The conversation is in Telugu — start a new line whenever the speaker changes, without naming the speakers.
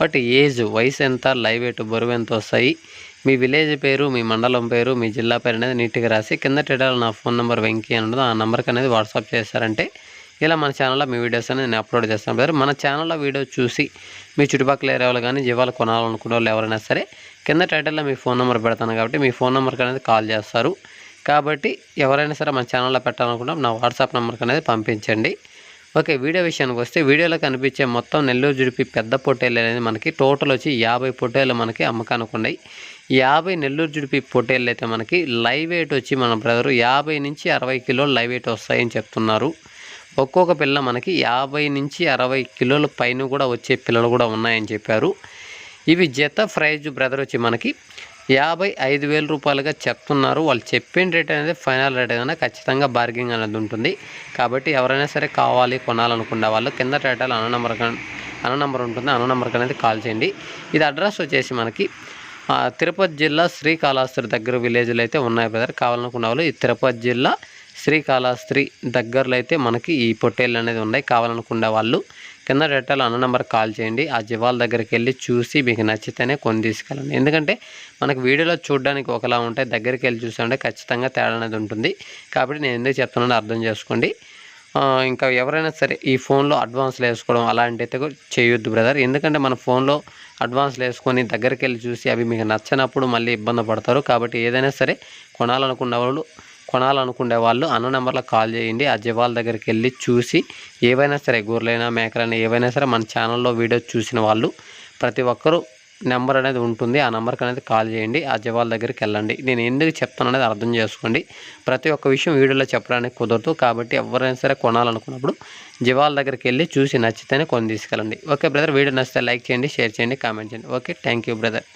బట్ ఏజ్ వయసు ఎంత లైవ్ ఎటు బరువు ఎంత వస్తాయి మీ విలేజ్ పేరు మీ మండలం పేరు మీ జిల్లా పేరు అనేది నీట్గా రాసి కింద టెడాలు నా ఫోన్ నెంబర్ వెంకీ అని ఆ నెంబర్కి అనేది వాట్సాప్ చేశారంటే ఇలా మన ఛానల్లో మీ వీడియోస్ అనేది నేను అప్లోడ్ చేస్తాను. బ్రదర్ మన ఛానల్లో వీడియో చూసి మీ చుట్టుపక్కల ఏరియా కానీ జీవాలు కొనాలనుకునే వాళ్ళు ఎవరైనా సరే కింద టైటిల్లో మీ ఫోన్ నెంబర్ పెడతాను కాబట్టి మీ ఫోన్ నెంబర్కి అనేది కాల్ చేస్తారు. కాబట్టి ఎవరైనా సరే మన ఛానల్లో పెట్టాలనుకున్నా నా వాట్సాప్ నెంబర్కి అనేది పంపించండి. ఓకే వీడియో విషయానికి వస్తే వీడియోలో కనిపించే మొత్తం నెల్లూరు జుడిపి పెద్ద పొట్టేలు అనేది మనకి టోటల్ వచ్చి యాభై పొట్టేలు మనకి అమ్మకానికి ఉన్నాయి. యాభై నెల్లూరు జుడిపి పొట్టేళ్ళు అయితే మనకి లైవ్ వెయిట్ వచ్చి మన బ్రదరు యాభై నుంచి అరవై కిలోలు లైవ్ వెయిట్ వస్తాయని చెప్తున్నారు. ఒక్కొక్క పిల్ల మనకి యాభై నుంచి అరవై కిలోల పైన కూడా వచ్చే పిల్లలు కూడా ఉన్నాయని చెప్పారు. ఇవి జత ప్రైజ్ బ్రదర్ వచ్చి మనకి యాభై ఐదు వేల రూపాయలుగా చెప్తున్నారు. వాళ్ళు చెప్పిన రేట్ అనేది ఫైనల్ రేట్ ఏదైనా ఖచ్చితంగా బార్గింగ్ అనేది ఉంటుంది. కాబట్టి ఎవరైనా సరే కావాలి కొనాలనుకున్న వాళ్ళు కింద టైటల్ అన్న నెంబర్ అన్న నెంబర్ ఉంటుంది. అన్న నెంబర్కి అనేది కాల్ చేయండి. ఇది అడ్రస్ వచ్చేసి మనకి తిరుపతి జిల్లా శ్రీకాళహస్తి దగ్గర విలేజ్లో అయితే ఉన్నాయి బ్రదర్. కావాలనుకున్న వాళ్ళు ఈ తిరుపతి జిల్లా శ్రీకాళహస్తి దగ్గరలో అయితే మనకి ఈ పొట్టేళ్ళు అనేది ఉన్నాయి. కావాలనుకునే వాళ్ళు కింద డేటాలో అన్న నెంబర్ కాల్ చేయండి. ఆ జీవాల దగ్గరికి వెళ్ళి చూసి మీకు నచ్చితేనే కొని తీసుకెళ్ళండి. ఎందుకంటే మనకు వీడియోలో చూడడానికి ఒకలా ఉంటాయి దగ్గరికి వెళ్ళి చూసామంటే ఖచ్చితంగా తేడా అనేది ఉంటుంది. కాబట్టి నేను ఎందుకు చెప్తున్నానో అర్థం చేసుకోండి. ఇంకా ఎవరైనా సరే ఈ ఫోన్లో అడ్వాన్స్లు వేసుకోవడం అలాంటి అయితే చేయొద్దు బ్రదర్. ఎందుకంటే మన ఫోన్లో అడ్వాన్స్లు వేసుకొని దగ్గరికి వెళ్ళి చూసి అవి మీకు నచ్చనప్పుడు మళ్ళీ ఇబ్బంది పడతారు. కాబట్టి ఏదైనా సరే కొనాలనుకున్న వాళ్ళు కొనాలనుకునే వాళ్ళు అన్న నెంబర్లో కాల్ చేయండి. ఆ వాళ్ళ దగ్గరికి వెళ్ళి చూసి ఏవైనా సరే గొర్రెలైనా మేకలైనా ఏవైనా సరే మన ఛానల్లో వీడియో చూసిన వాళ్ళు ప్రతి ఒక్కరూ నెంబర్ అనేది ఉంటుంది. ఆ నెంబర్కి అనేది కాల్ చేయండి. ఆ జీవాల దగ్గరికి వెళ్ళండి. నేను ఎందుకు చెప్తాను అనేది అర్థం చేసుకోండి. ప్రతి ఒక్క విషయం వీడియోలో చెప్పడానికి కుదరదు. కాబట్టి ఎవరైనా సరే కొనాలనుకున్నప్పుడు జవాల దగ్గరికి వెళ్ళి చూసి నచ్చితేనే కొని తీసుకెళ్ళండి. ఓకే బ్రదర్ వీడియో నచ్చితే లైక్ చేయండి షేర్ చేయండి కామెంట్ చేయండి. Okay thank you brother.